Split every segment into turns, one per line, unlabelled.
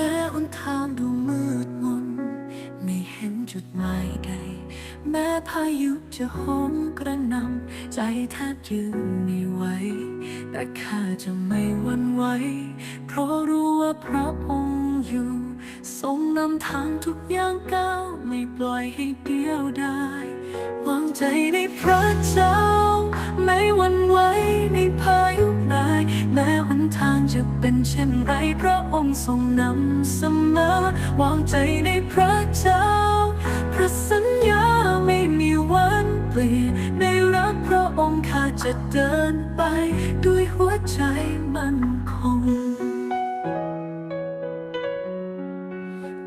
แม้อุนทางดูมืดมน ไม่เห็นจุดหมายใด แม้พายุจะโหมกระนำ ใจแทบยืนไม่ไหว แต่ข้าจะไม่หวั่นไหว เพราะรู้ว่าพระองค์อยู่ ทรงนำทางทุกอย่างก้าวไม่ปล่อยให้เดียวดายวางใจในพระเจ้า ไม่หวั่นไหวในพายุ ทางจะเป็นเช่นไรพระองค์ทรงนำเสมอ วางใจในพระเจ้า พระสัญญาไม่มีวันเปลี่ยนในรักพระองค์ข้าจะเดินไป ด้วยหัวใจมั่นคง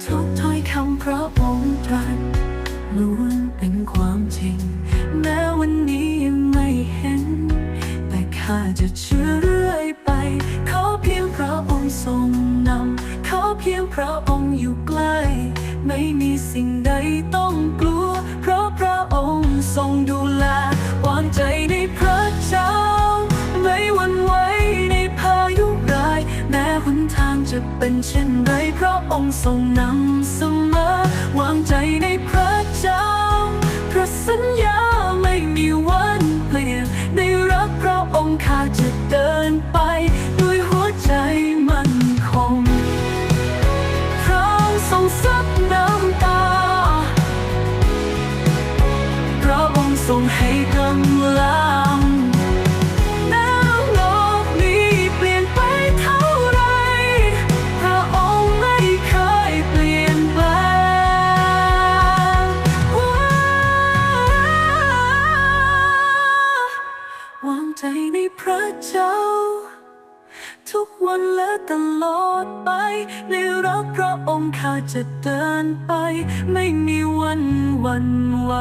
ทุกถ้อยคำพระองค์ตรัสล้วนเป็นความจริง แม้วันนี้ยังไม่เห็น แต่ข้าจะเชื่อ ทรงนำ ขอเพียงพระองค์อยู่ใกล้ ไม่มีสิ่งใดต้องกลัว เพราะพระองค์ทรงดูแล วางใจในพระเจ้า ไม่หวั่นไหวในพายุร้าย แม้หนทางจะเป็นเช่นไรพระองค์ทรงนำเสมอ วางใจในพระเจ้า ทุกวันและตลอดไปในรักพระองค์ข้าจะเดินไป ไม่มีวันวันไหว